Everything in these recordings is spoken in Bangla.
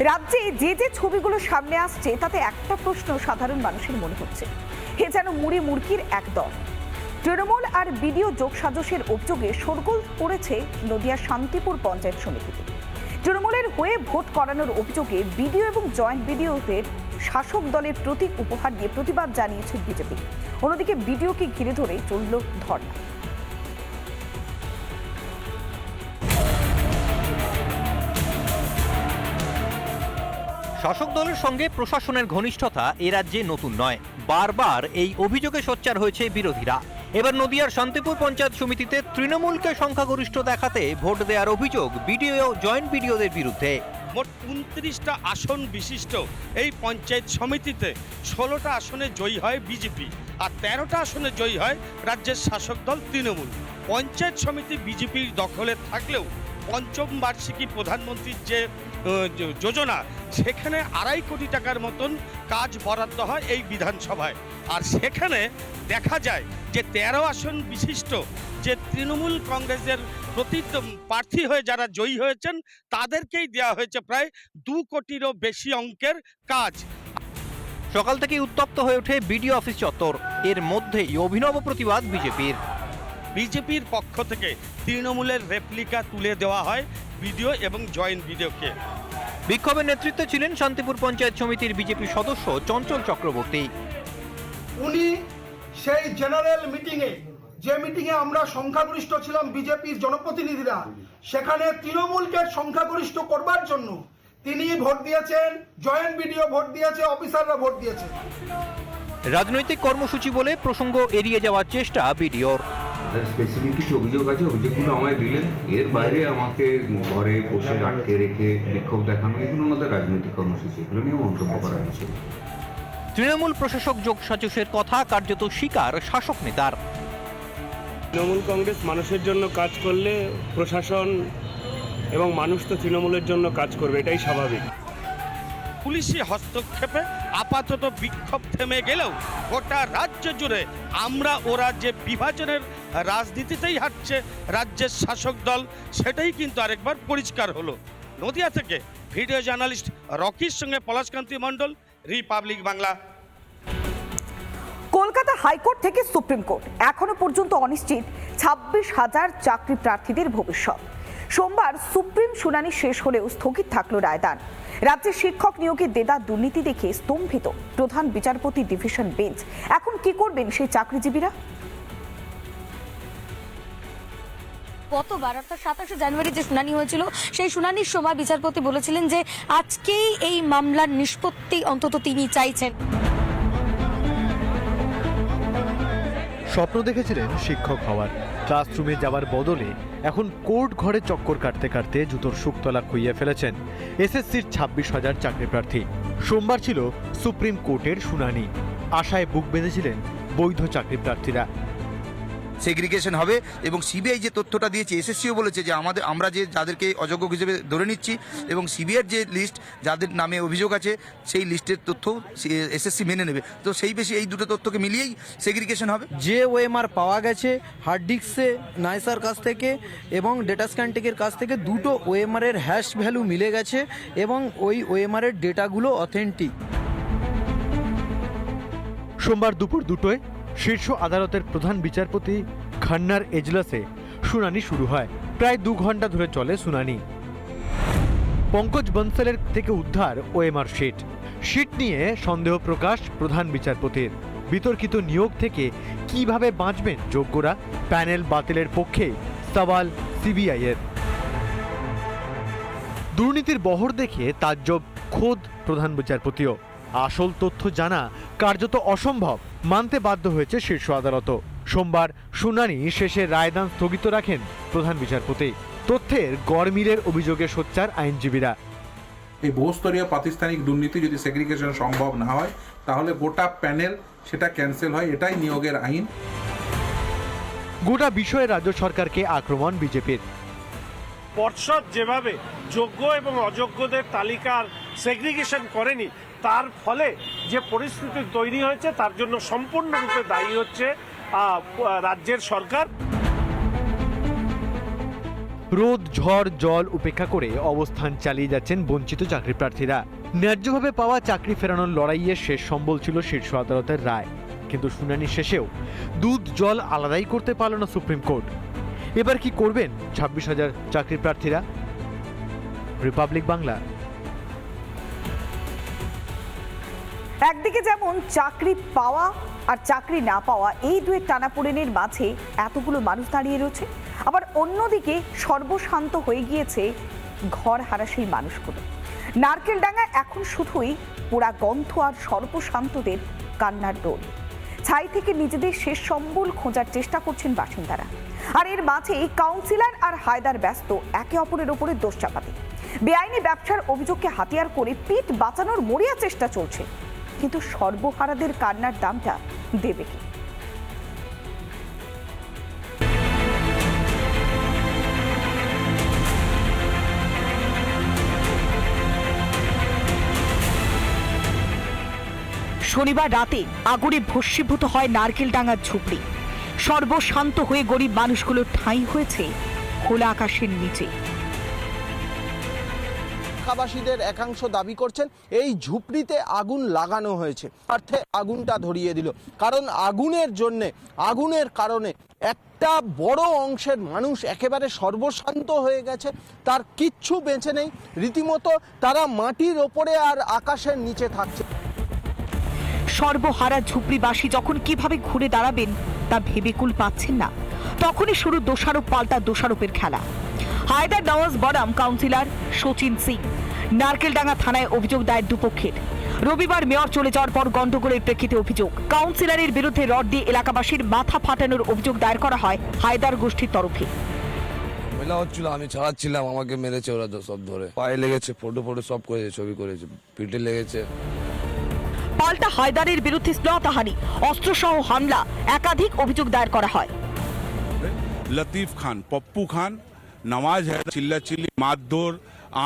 রাজ্যে যে যে ছবিগুলো সামনে আসছে, তাতে একটা প্রশ্ন সাধারণ মানুষের মনে হচ্ছে। হে যেন মুড়ি মুরগির এক দল। তৃণমূল আর বিডিও যোগসাজশের অভিযোগে শোরগোল পড়েছে নদিয়া শান্তিপুর পঞ্চায়েত সমিতিতে। তৃণমূলের হয়ে ভোট করানোর অভিযোগে বিডিও এবং জয়েন্ট বিডিওদের শাসক দলের প্রতীক উপহার দিয়ে প্রতিবাদ জানিয়েছে বিজেপি। অন্যদিকে বিডিওকে ঘিরে ধরে চলল ধর্ণা। শাসক দলের সঙ্গে প্রশাসনের ঘনিষ্ঠতা এ রাজ্যে নতুন নয়। বারবার এই অভিযোগে সোচ্চার হয়েছে বিরোধীরা। এবার নদিয়ার শান্তিপুর পঞ্চায়েত সমিতিতে তৃণমূলকে সংখ্যাগরিষ্ঠ দেখাতে ভোট দেওয়ার অভিযোগ বিডিও, জয়েন্ট বিডিওদের বিরুদ্ধে। মোট উনত্রিশটা আসন বিশিষ্ট। এই পঞ্চায়েত সমিতিতে ষোলোটা আসনে জয়ী হয় বিজেপি আর তেরোটা আসনে জয়ী হয় রাজ্যের শাসক দল তৃণমূল। পঞ্চায়েত সমিতি বিজেপির দখলে থাকলেও পঞ্চম বার্ষিকী প্রধানমন্ত্রীর যে যোজনা, সেখানে আড়াই কোটি টাকার মতন কাজ বরাদ্দ হয় এই বিধানসভায়। আর সেখানে দেখা যায় যে তেরো আসন বিশিষ্ট যে তৃণমূল কংগ্রেসের প্রতি প্রার্থী হয়ে যারা জয়ী হয়েছেন, তাদেরকেই দেওয়া হয়েছে প্রায় দু কোটিরও বেশি অঙ্কের কাজ। সকাল থেকেই উত্তপ্ত হয়ে ওঠে বিডিও অফিস চত্বর। এর মধ্যেই অভিনব প্রতিবাদ বিজেপির। বিজেপির পক্ষ থেকে তৃণমূলের রেপ্লিকা তুলে দেওয়া হয় বিডিও এবং জয়েন্ট বিডিওকে বিক্ষোভের নেতৃত্বে ছিলেন শান্তিপুর পঞ্চায়েত সমিতির বিজেপি সদস্য চঞ্চল চক্রবর্তী। উনি সেই জেনারেল মিটিংয়ে যে মিটিংয়ে আমরা সংখ্যাগরিষ্ঠ ছিলাম বিজেপির জনপ্রতিনিধিরা সেখানে তৃণমূলকে সংখ্যাগরিষ্ঠ করবার জন্য তিনি ভোট দিয়েছেন জয়েন্ট বিডিও ভোট দিয়েছে অফিসাররা ভোট দিয়েছে। রাজনৈতিক কর্মসূচি বলে প্রসঙ্গ এড়িয়ে যাওয়ার চেষ্টা বিডিওর। স্পেসিফিক কিছু অভিযোগ আছে অভিযোগগুলো আমায় দিলেন। এর বাইরে আমাকে ঘরে বসে আটকে রেখে বিক্ষোভ দেখানো এগুলো ওনাদের রাজনৈতিক কর্মসূচি এগুলো নিয়ে মন্তব্য করা হয়েছে তৃণমূল প্রশাসক যোগ সাজসের কথা কার্যত স্বীকার শাসক নেতার। তৃণমূল কংগ্রেস মানুষের জন্য কাজ করলে প্রশাসন এবং মানুষ তো তৃণমূলের জন্য কাজ করবে এটাই স্বাভাবিক। পুলিশি হস্তক্ষেপে আপাতত বিক্ষোভ থেমে গেলেও গোটা রাজ্য জুড়ে আমরা ওরা যে বিভাজনের রাজনীতিতেই হাঁটছে রাজ্যের শাসক দল। সেটাই কিন্তু আরেকবার পরিষ্কার হলো। নদিয়া থেকে ভিডিও জার্নালিস্ট রকির সঙ্গে Palashkanti Mondal, Republic Bangla. Kolkata High Court থেকে সুপ্রিম কোর্ট। এখনও পর্যন্ত অনিশ্চিত ছাব্বিশ হাজার চাকরি প্রার্থীদের ভবিষ্যৎ। সোমবার সুপ্রিম শুনানি শেষ হলেও স্থগিত থাকল রায়দান। রাজ্যে শিক্ষক নিয়োগে দেদা দুর্নীতি দেখে স্তম্ভিত প্রধান বিচারপতি ডিভিশন বেঞ্চ। এখন কি করবেন সেই চাকরিজীবীরা? গতবার অর্থাৎ সাতাশে জানুয়ারি যে শুনানি হয়েছিল, সেই শুনানির সময় বিচারপতি বলেছিলেন যে আজকেই এই মামলার নিষ্পত্তি অন্তত তিনি চাইছেন। স্বপ্ন দেখেছিলেন শিক্ষক হওয়ার। ক্লাসরুমে যাওয়ার বদলে এখন কোর্ট ঘরে চক্কর কাটতে কাটতে জুতোর শুকতলা খুইয়ে ফেলেছেন। এসএসসির ছাব্বিশ হাজার চাকরি প্রার্থী। সোমবার ছিল সুপ্রিম কোর্টের শুনানি। আশায় বুক বেঁধেছিলেন বৈধ চাকরি প্রার্থীরা। সেগ্রিগেশন হবে এবং সিবিআই যে তথ্যটা দিয়েছে এসএসসিও বলেছে যে আমাদের আমরা যে যাদেরকে অযোগ্য হিসেবে ধরে নিচ্ছি এবং সিবিআইয়ের যে লিস্ট যাদের নামে অভিযোগ আছে সেই লিস্টের তথ্য এসএসসি মেনে নেবে। তো সেই বেশি এই দুটো তথ্যকে মিলিয়েই সেগ্রিগেশন হবে। যে ওএমআর পাওয়া গেছে হার্ড ডিস্কে নাইসার কাছ থেকে এবং ডেটা স্ক্যানটেকের কাছ থেকে দুটো ওএমআর এর হ্যাশ ভ্যালু মিলে গেছে এবং ওই ওএমআর এর ডেটাগুলো অথেন্টিক সোমবার দুপুর দুটোয় শীর্ষ আদালতের প্রধান বিচারপতি খান্নার এজলাসে শুনানি শুরু হয়। প্রায় দু ঘণ্টা ধরে চলে শুনানি। পঙ্কজ বনসলের থেকে উদ্ধার ওএমআর শিট। শিট নিয়ে সন্দেহ প্রকাশ প্রধান বিচারপতির। বিতর্কিত নিয়োগ থেকে কীভাবে বাঁচবেন যোগ্যরা? প্যানেল বাতিলের পক্ষে সওয়াল সিবিআই এর দুর্নীতির বহর দেখে তাজ্জব খোদ প্রধান বিচারপতিও। আসল তথ্য জানা কার্যত অসম্ভব। মানতে বাধ্য হয়েছে শীর্ষ আদালতও সোমবার শুনানি শেষে রায়দান স্থগিত রাখেন প্রধান বিচারপতি। তথ্যের গড়মিলের অভিযোগে সোচ্চার আইনজীবীরা। এই বহুস্তরীয় প্রাতিষ্ঠানিক দুর্নীতি যদি সেগ্রিগেশন সম্ভব না হয় তাহলে গোটা প্যানেল সেটা ক্যান্সেল হয় এটাই নিয়োগের আইন। গোটা বিষয়ে রাজ্য সরকারকে আক্রমণ বিজেপির। পর্ষদ যেভাবে যোগ্য এবং অযোগ্যদের তালিকার সেগ্রিগেশন করেনি তার ফলে যে পরিস্থিতি তৈরি হয়েছে, তার জন্য সম্পূর্ণরূপে দায়ী হচ্ছে রাজ্যের সরকার। রোদ, ঝড়, জল উপেক্ষা করে অবস্থান চালিয়ে যাচ্ছেন বঞ্চিত চাকরি প্রার্থীরা ন্যায্যভাবে পাওয়া চাকরি ফেরানোর লড়াইয়ে শেষ সম্বল ছিল শীর্ষ আদালতের রায়। কিন্তু শুনানি শেষেও দুধ, জল আলাদাই করতে পারল না সুপ্রিম কোর্ট। এবার কি করবেন ছাব্বিশ হাজার চাকরি প্রার্থীরা রিপাবলিক বাংলা। একদিকে যেমন চাকরি পাওয়া আর চাকরি না পাওয়া, এই দুয়ের টানাপোড়েনের মাঝে এতগুলো মানুষ দাঁড়িয়ে রয়েছে। আবার অন্যদিকে সর্বশান্ত হয়ে গিয়েছে ঘর হারা সেই মানুষগুলো। নারকেল ডাঙ্গা এখন শুধুই পোড়া গন্ধ আর সর্বশান্তদের কান্নার দোল। ছাই থেকে নিজেদের শেষ সম্বল খোঁজার চেষ্টা করছেন বাসিন্দারা। আর এর মাঝেই কাউন্সিলর আর হায়দার ব্যস্ত, একে অপরের ওপরে দোষ চাপাতে। বেআইনি ব্যবসার অভিযোগকে হাতিয়ার করে পিঠ বাঁচানোর মরিয়া চেষ্টা চলছে। কিন্তু সর্বহারাদের কান্নার দামটা দেবে কি? শনিবার রাতে আগুনে ভস্মীভূত হয় নারকেল ডাঙার ঝুপড়ি। সর্বশান্ত হয়ে গরিব মানুষগুলো ঠাঁই হয়েছে খোলা আকাশের নিচে। এলাকাবাসীদের একাংশ দাবি করছেন, এই ঝুপড়িতে আগুন লাগানো হয়েছে। অর্থে আগুনটা ধরিয়ে দিল। কারণ আগুনের জন্যে, আগুনের কারণে একটা বড় অংশের মানুষ একেবারে সর্বশান্ত হয়ে গেছে, তার কিচ্ছু বেঁচে নেই। রীতিমতো তারা মাটির ওপরে আর আকাশের নিচে থাকছে। সর্বহারা ঝুপড়িবাসী যখন কীভাবে ঘুরে দাঁড়াবেন, তা ভেবে কুল পাচ্ছেন না। তখনই শুরু দোষারোপ, পাল্টা দোষারোপের খেলা। হায়দার নওয়াজ বরাম কাউন্সিলর সচিন সিং। নারকেলডাঙ্গা থানায় অভিযোগ দায়ের দুপক্ষের। রবিবার মেয়র চলে যাওয়ার পর গন্ডগোলের প্রেক্ষিতে অভিযোগ। কাউন্সিলরের বিরুদ্ধে রড দিয়ে এলাকাবাসীর মাথা ফাটানোর অভিযোগ দায়ের করা হয় হায়দার গোষ্ঠীর তরফে। মেলা হচ্ছিল আমি ছাড়াচ্ছিলাম আমাকে মেরেছে ওরা তো সব ধরে। পায়ে লেগেছে ফটো ফটো সব করেছে ছবি করেছে পিঠে লেগেছে। পাল্টা হায়দারের বিরুদ্ধে শ্লীলতাহানি অস্ত্রসহ হামলা একাধিক অভিযোগ দায়ের করা হয়। লতিফ খান পপ্পু খান নওয়াজ হায়দার চিল্লাচিল্লি, মারধর,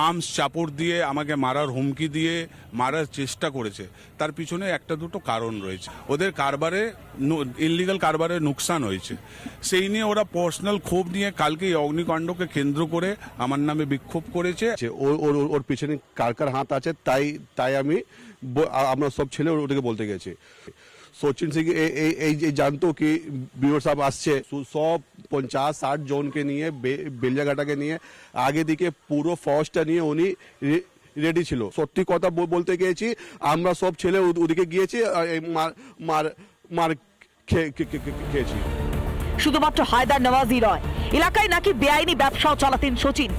আর্মস, চাপড় দিয়ে আমাকে মারার হুমকি দিয়ে মারার চেষ্টা করেছে। তার পিছনে একটা দুটো কারণ রয়েছে। ওদের কারবারে ইনলিগাল কারবারে নুকসান হয়েছে। সেই নিয়ে ওরা পার্সোনাল ক্ষোভ নিয়ে কালকে এই অগ্নিকাণ্ডকে কেন্দ্র করে আমার নামে বিক্ষোভ করেছে। ওর ওর পিছনে কার কার হাত আছে, তাই তাই আমি আমরা সব ছেলে ওটাকে বলতে গেছি। সচিন সিং এই- এই এই যে জানতো কি বিওর সাহেব আসছে। সু- পঞ্চাশ ষাট জনকে নিয়ে বেলিয়াঘাটাকে নিয়ে আগে দিকে পুরো ফর্সটা নিয়ে উনি রেডি ছিল। সত্যি কথা বল- বলতে গিয়েছি আমরা সব ছেলে ওদিকে গিয়েছি মার মার মার খেয়ে- খেয়ে- খেয়ে- খেয়েছি। শুধুমাত্র হায়দার নওয়াজই নয় এলাকায় নাকি বেআইনি ব্যবসাও চালাতেন সচিন।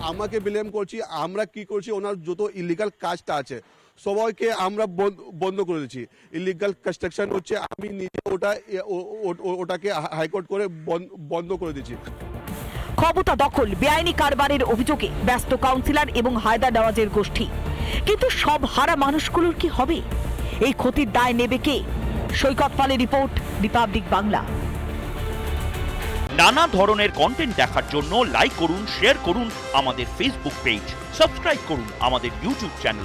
আমাকে ব্লেম করছি আমরা কি করছি ওনার যত ইলিগাল কাজটা আছে সবাইকে আমরা বন্ধ- করে দিচ্ছি। ইলিগাল কনস্ট্রাকশন হচ্ছে আমি নিজে ওটা ওটাকে হাইকোর্ট করে বন্ধ- বন্ধ করে দিচ্ছি। ক্ষমতা দখল বেআইনি কারবারের অভিযোগে ব্যস্ত কাউন্সিলর এবং হায়দার নওয়াজের গোষ্ঠী। কিন্তু সব হারা মানুষগুলোর কি হবে? এই ক্ষতির দায় নেবে কে? সৈকত পালের রিপোর্ট রিপাবলিক বাংলা। নানা ধরনের কন্টেন্ট দেখার জন্য লাইক করুন শেয়ার করুন আমাদের ফেসবুক পেজ সাবস্ক্রাইব করুন আমাদের ইউটিউব চ্যানেল